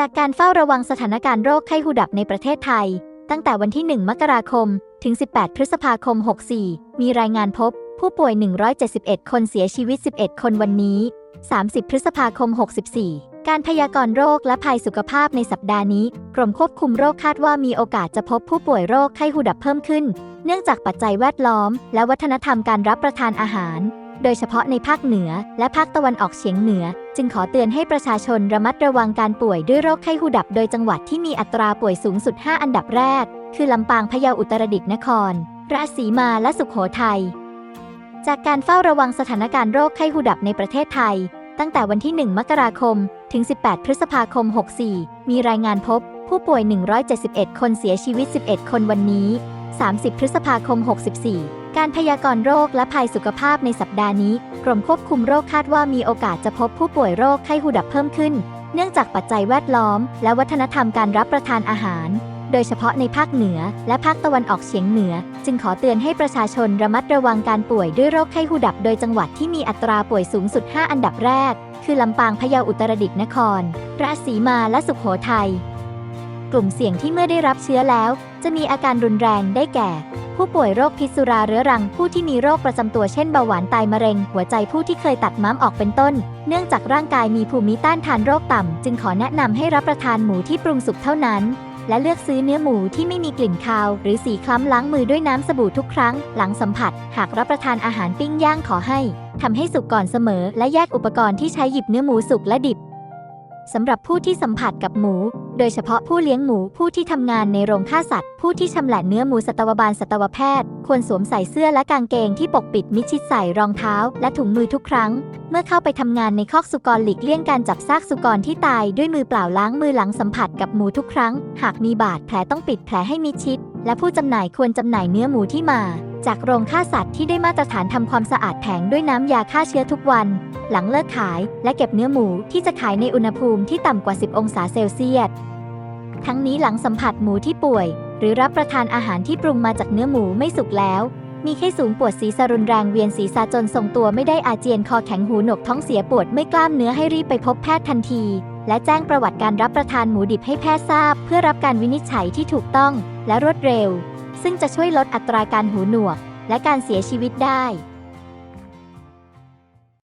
จากการเฝ้าระวังสถานการณ์โรคไข้หูดับในประเทศไทย ตั้งแต่วันที่ 1 มกราคม ถึง 18 พฤษภาคม 64 มีรายงานพบ ผู้ป่วย 171 คนเสียชีวิต 11 คนวันนี้ 30 พฤษภาคม 64 การพยากรณ์โรคและภัยสุขภาพในสัปดาห์นี้ กรมควบคุมโรคคาดว่ามีโอกาสจะพบผู้ป่วยโรคไข้หูดับเพิ่มขึ้น เนื่องจากปัจจัยแวดล้อม และวัฒนธรรมการรับประทานอาหาร โดยเฉพาะในภาคเหนือ และภาคตะวันออกเฉียงเหนือ จึงขอเตือนให้ประชาชนระมัดระวังการป่วยด้วยโรคไข้หูดับ โดยจังหวัดที่มีอัตราป่วยสูงสุด 5 อันดับแรก คือลำปางพะเยาอุตรดิตถ์นคร ราชสีมาและสุขโขทัยจากการเฝ้าระวังสถานการณ์โรคไข้หูดับในประเทศไทย ตั้งแต่วันที่ 1 มกราคม ถึง 18 พฤษภาคม 64 มีรายงานพบ ผู้ป่วย 171 คนเสียชีวิต 11 คนวันนี้ 30 พฤษภาคม 64 การพยากรณ์โรคและภัยสุขภาพในสัปดาห์นี้ กรมควบคุมโรคคาดว่ามีโอกาสจะพบผู้ป่วยโรคไข้หูดับเพิ่มขึ้น เนื่องจากปัจจัยแวดล้อม และวัฒนธรรมการรับประทานอาหาร โดยเฉพาะในภาคเหนือ และภาคตะวันออกเฉียงเหนือ จึงขอเตือนให้ประชาชนระมัดระวังการป่วยด้วยโรคไข้หูดับ โดยจังหวัดที่มีอัตราป่วยสูงสุด 5 อันดับแรก คือลำปาง พะเยา อุตรดิตถ์ นคร ราชสีมา และสุขโขทัย กลุ่มเสี่ยงที่เมื่อได้รับเชื้อแล้ว จะมีอาการรุนแรงได้แก่ ผู้ป่วยโรคพิษสุราเรื้อรังผู้ที่มีโรคประจำตัวเช่นเบาหวานไตมะเร็ง หัวใจผู้ที่เคยตัดม้ามออกเป็นต้น เนื่องจากร่างกายมีภูมิต้านทานโรคต่ำ จึงขอแนะนำให้รับประทานหมูที่ปรุงสุกเท่านั้น และเลือกซื้อเนื้อหมูที่ไม่มีกลิ่นคาว หรือสีคล้ำล้างมือด้วยน้ำสบู่ทุกครั้ง หลังสัมผัส หากรับประทานอาหารปิ้งย่างขอให้ทำให้สุกก่อนเสมอ และแยกอุปกรณ์ที่ใช้หยิบเนื้อหมูสุกและดิบ สำหรับผู้ที่สัมผัสกับหมู โดยเฉพาะผู้เลี้ยงหมูผู้ที่ทำงานในโรงฆ่าสัตว์ ผู้ที่ชำแหละเนื้อหมูสัตวบาลสัตวแพทย์ ควรสวมใส่เสื้อและกางเกงที่ปกปิดมิดชิดใส่รองเท้า และถุงมือทุกครั้ง เมื่อเข้าไปทำงานในคอกสุกรหลีกเลี่ยงการจับซากสุกรที่ตายด้วยมือเปล่าล้างมือหลังสัมผัสกับหมูทุกครั้ง หากมีบาดแผลต้องปิดแผลให้มิดชิด และผู้จำหน่ายควรจำหน่ายเนื้อหมูที่มา จากโรงฆ่าสัตว์ที่ได้มาตรฐานทำความสะอาดแผงด้วยน้ำยาฆ่าเชื้อทุกวัน หลังเลิกขายและเก็บเนื้อหมูที่จะขายในอุณหภูมิที่ต่ำกว่า 10 องศาเซลเซียส ทั้งนี้หลังสัมผัสหมูที่ป่วย หรือรับประทานอาหารที่ปรุงมาจากเนื้อหมูไม่สุกแล้ว มีไข้สูงปวดศีรษะรุนแรงเวียนศีรษะจนทรงตัวไม่ได้อาเจียนคอแข็งหูหนวกท้องเสียปวดไม่กล้ามเนื้อให้รีบไปพบแพทย์ทันที และแจ้งประวัติการรับประทานหมูดิบให้แพทย์ทราบ เพื่อรับการวินิจฉัยที่ถูกต้องและรวดเร็ว ซึ่งจะช่วยลดอัตราการหูหนวก และการเสียชีวิตได้